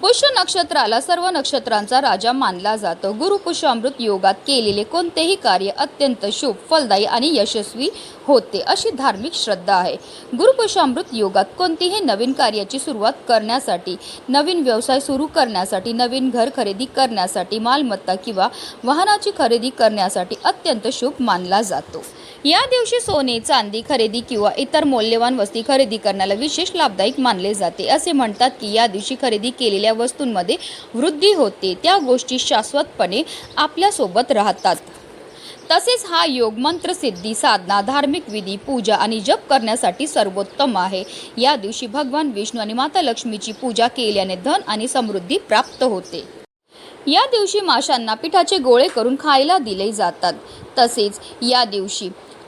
पुष्य नक्षत्राला सर्व नक्षत्रांचा राजा मानला जातो. गुरु पुष्य अमृत योगात केलेले कोणतेही कार्य अत्यंत शुभ फलदायी आणि यशस्वी होते अशी धार्मिक श्रद्धा आहे. गुरुपुष्य अमृत योगात कोणतीही नवीन कार्याची सुरुवात करण्यासाठी नवीन व्यवसाय सुरू करण्यासाठी नवीन घर खरेदी करण्यासाठी मालमत्ता किंवा वाहनाची खरेदी करण्यासाठी अत्यंत शुभ मानला जातो. या दिवशी सोने चांदी खरेदी किंवा इतर मौल्यवान वस्तू खरेदी करण्याला विशेष लाभदायक मानले जाते. असे म्हणतात की या दिवशी खरेदी केलेल्या वस्तूंमध्ये वृद्धी होते. त्या गोष्टी शाश्वतपणे आपल्यासोबत राहतात. तसेच हा योग मंत्र सिद्धी साधना धार्मिक विधी पूजा आणि जप करण्यासाठी सर्वोत्तम आहे. या दिवशी भगवान विष्णू आणि माता लक्ष्मीची पूजा केल्याने धन आणि समृद्धी प्राप्त होते. या दिवशी माशांना पिठाचे गोळे करून खायला दिले जातात. तसेच या दिवशी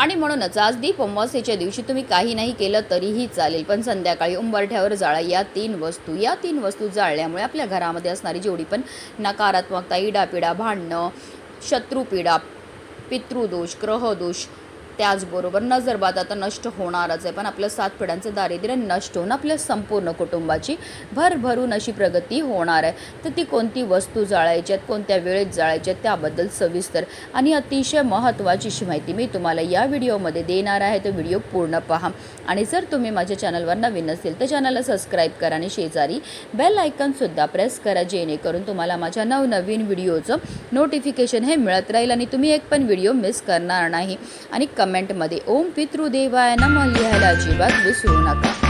आणि म्हणूनच आज दीप अमावस्येच्या दिवशी तुम्ही काही नाही केलं तरीही चालेल. पण संध्याकाळी उंबरठ्यावर जाळा. या तीन वस्तू या तीन वस्तू जाळल्यामुळे आपल्या घरामध्ये असणारी जेवढी पण नकारात्मकता इडापिडा भांडणं शत्रुपीडा पितृदोष ग्रहदोष त्याचबरोबर नजरबाद आता नष्ट होणारच आहे. पण आपलं सात पिढ्यांचं दारिद्र्य नष्ट होऊन आपल्या संपूर्ण कुटुंबाची भरभरून अशी प्रगती होणार आहे. तर ती कोणती वस्तू जाळायच्यात कोणत्या वेळेत जाळायच्यात त्याबद्दल सविस्तर आणि अतिशय महत्त्वाची अशी माहिती मी तुम्हाला या व्हिडिओमध्ये देणार आहे. तो व्हिडिओ पूर्ण पहा. आणि जर तुम्ही माझ्या चॅनलवर नवीन असेल तर चॅनलला सबस्क्राईब करा आणि शेजारी बेल आयकनसुद्धा प्रेस करा जेणेकरून तुम्हाला माझ्या नवनवीन व्हिडिओचं नोटिफिकेशन हे मिळत राहील आणि तुम्ही एक पण व्हिडिओ मिस करणार नाही. आणि कमेंटमध्ये ओम पितृदेवाय नम लिहायला अजिबात विसरू नका.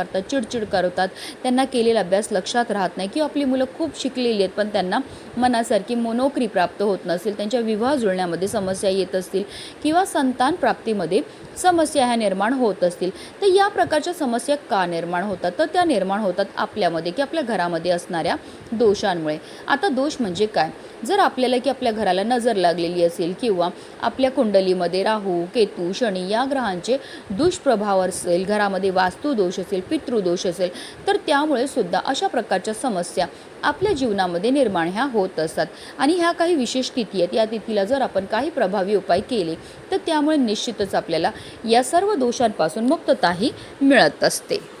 करतात चिडचिड करतात. त्यांना केलेला अभ्यास लक्षात राहत नाही किंवा आपली मुलं खूप शिकलेली आहेत पण त्यांना मनासारखी मोनोकरी प्राप्त होत नसेल त्यांच्या विवाह जुळण्यामध्ये समस्या येत असतील किंवा संतान प्राप्तीमध्ये समस्या ह्या निर्माण होत असतील तर या प्रकारच्या समस्या का निर्माण होतात? तर त्या निर्माण होतात आपल्यामध्ये की आपल्या घरामध्ये असणाऱ्या दोषांमुळे. आता दोष म्हणजे काय? जर आपल्याला की आपल्या घराला नजर लागलेली असेल किंवा आपल्या कुंडलीमध्ये राहू केतू शनी या ग्रहांचे दुष्प्रभाव असेल घरामध्ये वास्तुदोष असेल पितृदोष असेल तर त्यामुळे सुद्धा अशा प्रकारच्या समस्या आपल्या जीवनामध्ये निर्माण ह्या होत असतात. आणि ह्या काही विशेष तिथी आहेत. या तिथीला जर आपण काही प्रभावी उपाय केले तर त्यामुळे निश्चितच आपल्याला या सर्व दोषांपासून मुक्तताही मिळत असते.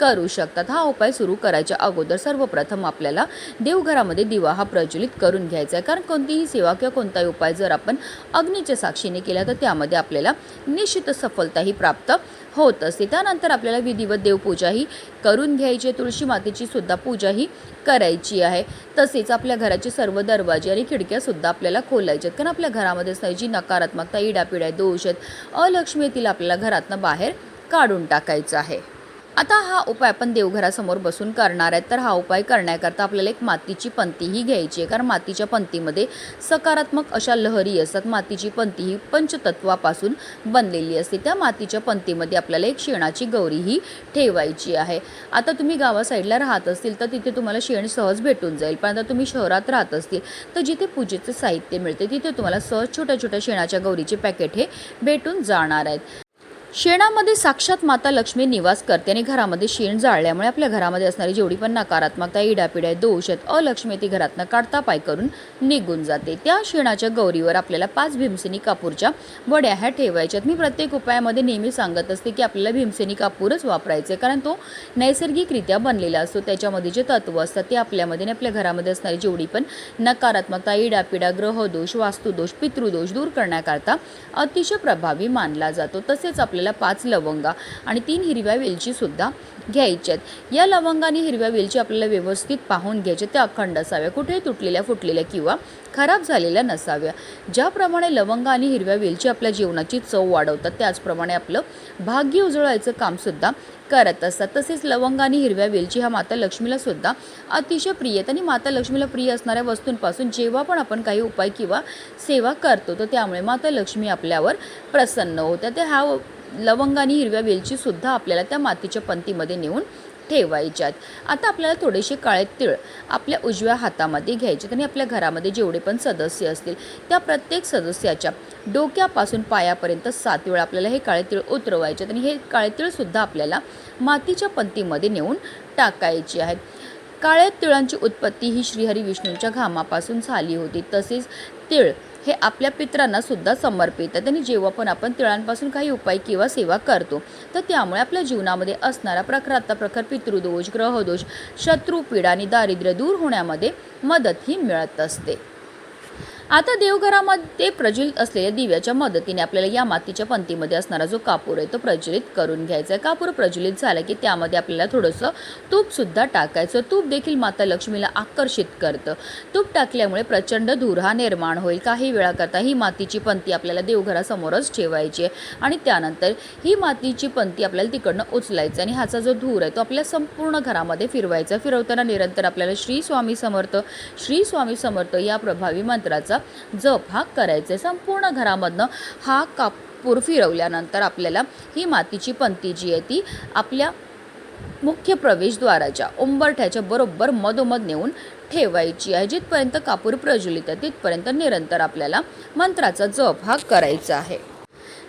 करू शकतात. हा उपाय सुरू करायच्या अगोदर सर्वप्रथम आपल्याला देवघरामध्ये दिवा हा प्रज्वलित करून घ्यायचा आहे. कारण कोणतीही सेवा किंवा कोणताही उपाय जर आपण अग्नीच्या साक्षीने केला तर त्यामध्ये आपल्याला निश्चित सफलताही प्राप्त होत असते. त्यानंतर आपल्याला विधिवत देवपूजाही करून घ्यायची आहे. तुळशी मातेची सुद्धा पूजाही करायची आहे. तसेच आपल्या घराचे सर्व दरवाजे आणि खिडक्या सुद्धा आपल्याला खोलायच्या आहेत. कारण आपल्या घरामध्ये जी नकारात्मकता इडापिडा दोष आहेत. अलक्ष्मी येथील आपल्याला घरातनं बाहेर काढून टाकायचं आहे. आता हा उपाय आपण देवघरासमोर बसून करणार आहे तर हा उपाय करण्याकरता आपल्याला एक मातीची पंतीही घ्यायची आहे. कारण मातीच्या पंतीमध्ये सकारात्मक अशा लहरी असतात. मातीची पंती ही पंचतत्वापासून बनलेली असते. त्या मातीच्या पंतीमध्ये आपल्याला एक शेणाची गौरीही ठेवायची आहे. आता तुम्ही गावा साईडला राहत असतील तर तिथे तुम्हाला शेण सहज भेटून जाईल. पण आता तुम्ही शहरात राहत असतील तर जिथे पूजेचं साहित्य मिळते तिथे तुम्हाला सहज छोट्या छोट्या शेणाच्या गौरीचे पॅकेट हे भेटून जाणार आहेत. शेणामध्ये साक्षात माता लक्ष्मी निवास करते आणि घरामध्ये शेण जाळल्यामुळे आपल्या घरामध्ये असणारी जेवढी पण नकारात्मकता इडापिडा दोष आहेत अलक्ष्मी ती घरातनं काढता पाय करून निघून जाते. त्या शेणाच्या गौरीवर आपल्याला पाच भीमसेनी कापूरच्या वड्या ह्या ठेवायच्यात मी प्रत्येक उपायामध्ये नेहमी सांगत असते की आपल्याला भीमसेनी कापूरच वापरायचे कारण तो नैसर्गिकरित्या बनलेला असतो. त्याच्यामध्ये जे तत्व असतात ते आपल्यामध्ये आणि आपल्या घरामध्ये असणारी जेवढी पण नकारात्मकता इडापिडा ग्रहदोष वास्तुदोष पितृदोष दूर करण्याकरता अतिशय प्रभावी मानला जातो. तसेच आपल्याला पाच लवंगा आणि तीन हिरव्या वेलचीसुद्धा घ्यायच्यात या लवंगा आणि हिरव्या वेलची आपल्याला व्यवस्थित पाहून घ्यायच्या त्या अखंड असाव्या कुठेही तुटलेल्या फुटलेल्या किंवा खराब झालेल्या नसाव्या. ज्याप्रमाणे लवंगा आणि हिरव्या वेलची आपल्या जीवनाची चव वाढवतात त्याचप्रमाणे आपलं भाग्य उजळायचं कामसुद्धा करत असतात. तसेच लवंग आणि हिरव्या वेलची हा माता लक्ष्मीला सुद्धा अतिशय प्रिय आहेत. आणि माता लक्ष्मीला प्रिय असणाऱ्या वस्तूंपासून जेव्हा पण आपण काही उपाय किंवा सेवा करतो तर त्यामुळे माता लक्ष्मी आपल्यावर प्रसन्न होत्या. ते हा लवंग आणि हिरव्या वेलचीसुद्धा आपल्याला त्या मातीच्या पंतीमध्ये नेऊन ठेवायच्यात. आता आपल्याला थोडेसे काळे तिळ आपल्या उजव्या हातामध्ये घ्यायचे आणि आपल्या घरामध्ये जेवढे पण सदस्य असतील त्या प्रत्येक सदस्याच्या डोक्यापासून पायापर्यंत सात वेळा आपल्याला हे काळे तिळ उतरवायचे आणि हे काळे तिळसुद्धा आपल्याला मातीच्या पंतीमध्ये नेऊन टाकायची आहेत. काळ्या तिळांची उत्पत्ती ही श्रीहरी विष्णूंच्या घामापासून झाली होती. तसेच तिळ हे आपल्या पित्रांना सुद्धा समर्पित आहेत आणि जेव्हा पण आपण तिळांपासून काही उपाय किंवा सेवा करतो तर त्यामुळे आपल्या जीवनामध्ये असणारा प्रखरातला प्रखर पितृदोष ग्रहदोष शत्रुपीडा आणि दारिद्र्य दूर होण्यामध्ये मदत ही मिळत असते. आता देवघरामध्ये प्रज्वलित असलेल्या दिव्याच्या मदतीने आपल्याला या मातीच्या पंतीमध्ये असणारा जो कापूर आहे तो प्रज्वलित करून घ्यायचा आहे. कापूर प्रज्वलित झाला की त्यामध्ये आपल्याला थोडंसं तूपसुद्धा टाकायचं. तूप देखील माता लक्ष्मीला आकर्षित करतं. तूप टाकल्यामुळे प्रचंड धुरा निर्माण होईल. काही वेळाकरता ही मातीची पंती आपल्याला देवघरासमोरच ठेवायची आहे आणि त्यानंतर ही मातीची पंती आपल्याला तिकडनं उचलायची आणि ह्याचा जो धूर आहे तो आपल्या संपूर्ण घरामध्ये फिरवायचा. फिरवताना निरंतर आपल्याला श्री स्वामी समर्थ श्री स्वामी समर्थ या प्रभावी मंत्राचा जप हा करायचा. आहे संपूर्ण घरामधनं हा कापूर फिरवल्यानंतर आपल्याला ही मातीची पंती जी आहे ती आपल्या मुख्य प्रवेशद्वाराच्या उंबरठ्याच्या बरोबर मधोमध नेऊन ठेवायची आहे. जिथपर्यंत कापूर प्रज्वलित आहे तिथपर्यंत निरंतर आपल्याला मंत्राचा जप हा करायचा आहे.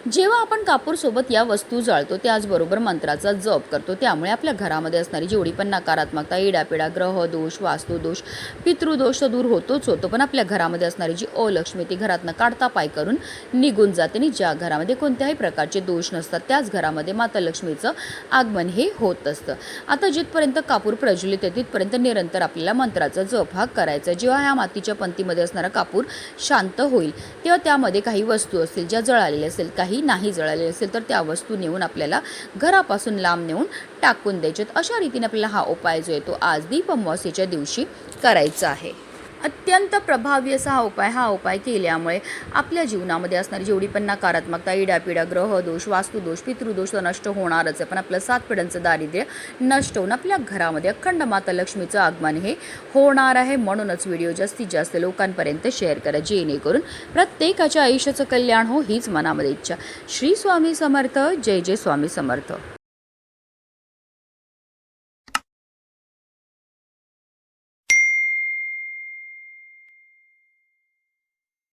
जेव्हा आपण कापूरसोबत या वस्तू जाळतो त्याचबरोबर मंत्राचा जप करतो त्यामुळे आपल्या घरामध्ये असणारी जेवढी पण नकारात्मकता इडापिडा ग्रहदोष वास्तुदोष पितृदोष तर दूर होतोच होतो पण आपल्या घरामध्ये असणारी जी अलक्ष्मी ती घरातनं काढता पाय करून निघून जाते आणि ज्या घरामध्ये कोणत्याही प्रकारचे दोष नसतात त्याच घरामध्ये माता लक्ष्मीचं आगमन हे होत असतं. आता जिथपर्यंत कापूर प्रज्वलित आहे तिथपर्यंत निरंतर आपल्याला मंत्राचा जप हा करायचा जेव्हा ह्या मातीच्या पंतीमध्ये असणारा कापूर शांत होईल तेव्हा त्यामध्ये काही वस्तू असतील ज्या जळालेल्या असेल काही नाही जळाले असेल तर त्या वस्तू नेऊन आपल्याला घरापासून लांब नेऊन टाकून द्यायच्यात अशा रीतीने आपल्याला हा उपाय जो आहे तो आज दीप दिवशी करायचा आहे. अत्यंत प्रभावी असा हा उपाय हा उपाय केल्यामुळे आपल्या जीवनामध्ये असणारी जेवढी पण नकारात्मकता इडापिडा ग्रहदोष वास्तुदोष पितृदोष तर नष्ट होणारच आहे. पण आपलं सात पिढ्यांचं दारिद्र्य नष्ट होऊन आपल्या घरामध्ये अखंड माता लक्ष्मीचं आगमन हे होणार आहे. म्हणूनच व्हिडिओ जास्तीत जास्त लोकांपर्यंत शेअर करा जेणेकरून प्रत्येकाच्या आयुष्याचं कल्याण हो हीच मनामध्ये इच्छा. श्री स्वामी समर्थ जय जय स्वामी समर्थ.